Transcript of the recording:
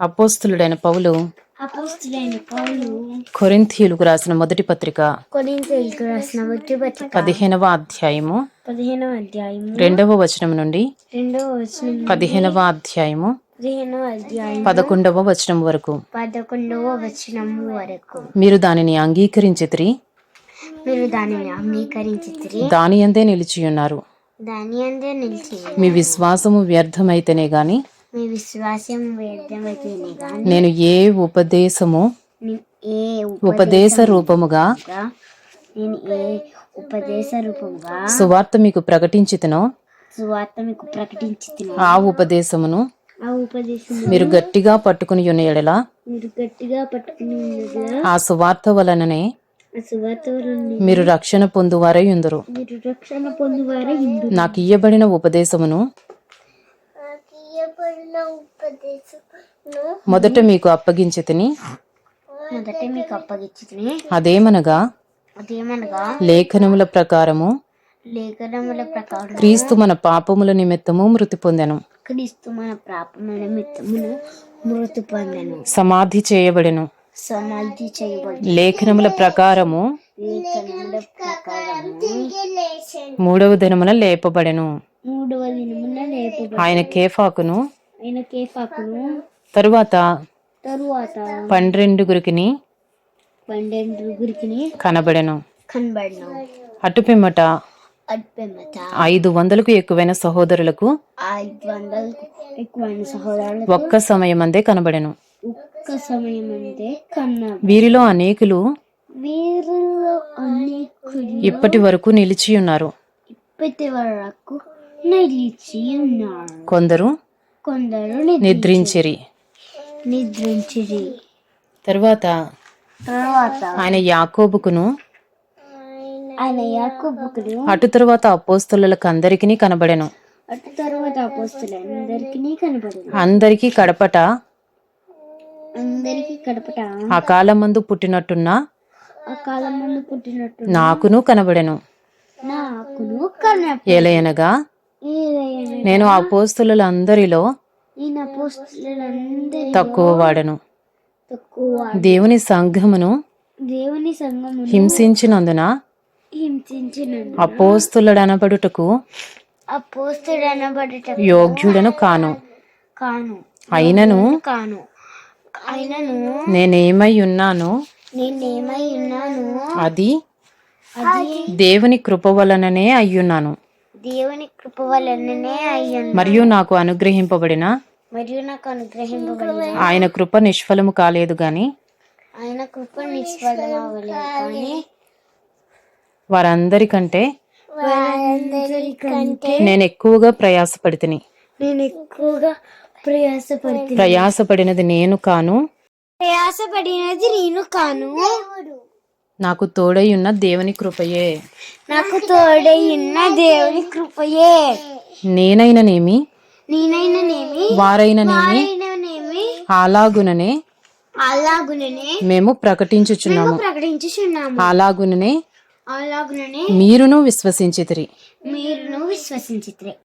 అపోస్తులుడైన పౌలు అపోస్తులైన పౌలు కొరింథీయులకు రాసిన మొదటి పత్రిక కొరింథీయులకు రాసిన మొదటి పత్రిక పదిహేనవ అధ్యాయము. పదిహేనవ అధ్యాయం రెండవ వచనం నుండి రెండవ వచనం పదిహేనవ అధ్యాయము. పదిహేనవ అధ్యాయం పదకొండవ వచనం వరకు. పదకొండవ వచనం వరకు. మీరు దానిని అంగీకరించితిరి. మీరు దానిని అంగీకరించితిరి. దాని అందే నిలిచి ఉన్నారు దాని అందే నిలిచి మీ విశ్వాసము వ్యర్థమైతేనే గాని మీ విశ్వాసం నేను ఏ ఉపదేశము ఏ ఉపదేశ రూపముగా నేను ఏ ఉపదేశ రూపంగా సువార్త మీకు ప్రకటించితనో? సువార్త మీకు ప్రకటించి ఆ ఉపదేశమును ఆ ఉపదేశం మీరు గట్టిగా పట్టుకుని ఎడల మీరు గట్టిగా పట్టుకుని ఉన్నదిగా ఆ సువార్త వలననే మీరు రక్షణ పొందువారై ఉందరు. నాకు ఇయ్యబడిన ఉపదేశమును మొదట మీకు అప్పగించి తిని మొదట మీకు అప్పగించుకుని అదేమనగా అదేమనగా లేఖనముల ప్రకారము లేఖనముల ప్రకారం క్రీస్తు మన పాపముల నిమిత్తము మృతి పొందెను. క్రీస్తు మన నిమిత్తమును మృతి పొందెను. సమాధి చేయబడెను. సమాధి చేయబడి లేఖనముల ప్రకారము లేఖనముల ప్రకారము మూడవ దినమున లేపబడెను. మూడవ దినమున లేపబడి ఆయన కేఫాకును తరువాత తరువాత పన్నెండుగురికిని పన్నెండుగురికి కనబడెను. కనబడిన. అటుపిమ్మట ఐదు వందలకు ఎక్కువైన సహోదరులకు ఒక్క సమయమందే కనబడెను. ఒక్క సమయం అంటే కన్నా వీరిలో అనేకులు వీరిలో అనేకులు ఇప్పటి వరకు నిలిచి ఉన్నారు ఇప్పటి వరకు నిలిచి ఉన్నారు కొందరు కొందరు నిద్ర నిద్రించిరి. నిద్రించిరి. తరువాత తర్వాత ఆయన యాకోబుకును ఆయన యాకోబుకులు అటు తరువాత అపోస్తులకు అందరికీ కనబడెను. అటు తర్వాత అపోస్తులందరికీ కనబడింది అందరికీ కడపట అందరికీ కడపట ఆ పుట్టినట్టున్న కాలం ముందు పుట్టినట్టు నాకును కనబడెను. నాకును కనప ఏలయనగా నేను ఆ అపోస్తులందరిలో తక్కువ వాడను దేవుని సంఘమును దేవుని సంఘమును హింసించినందున హింసించిన అపోస్తులడనబడుటకు యోగ్యుడను కాను. కాను. అయినను కాను. అయినను నేనేమై ఉన్నానో నేనేమై ఉన్నాను అది దేవుని కృప వలననే అయ్యున్నాను. దేవుని కృప వలననే అయ్యాను మరియు నాకు అనుగ్రహింపబడిన? మరియు నాకు అనుగ్రహింపబడిన? ఆయన కృప నిష్ఫలము కాలేదు గాని? ఆయన కృప నిష్ఫలమవలేదు కానీ? వారందరికంటే వారందరికంటే నేను ఎక్కువగా ప్రయాసపడితిని. నేను ఎక్కువగా ప్రయాసపడుతుంది ప్రయాసపడినది నేను కాను? ప్రయాసపడినది నేను కాను. నాకు తోడై ఉన్న దేవుని కృపయే. నాకు తోడై ఉన్న దేవుని కృపయే. నేనైననేమి? నేనైననేమి? వారైననేమి? అలాగుననే అలాగుననే మేము ప్రకటించుచున్నాము. ప్రకటించుచున్నాము. అలాగుననే అలాగుననే మీరును విశ్వసించితిరి. మీరును విశ్వసించిత్రే.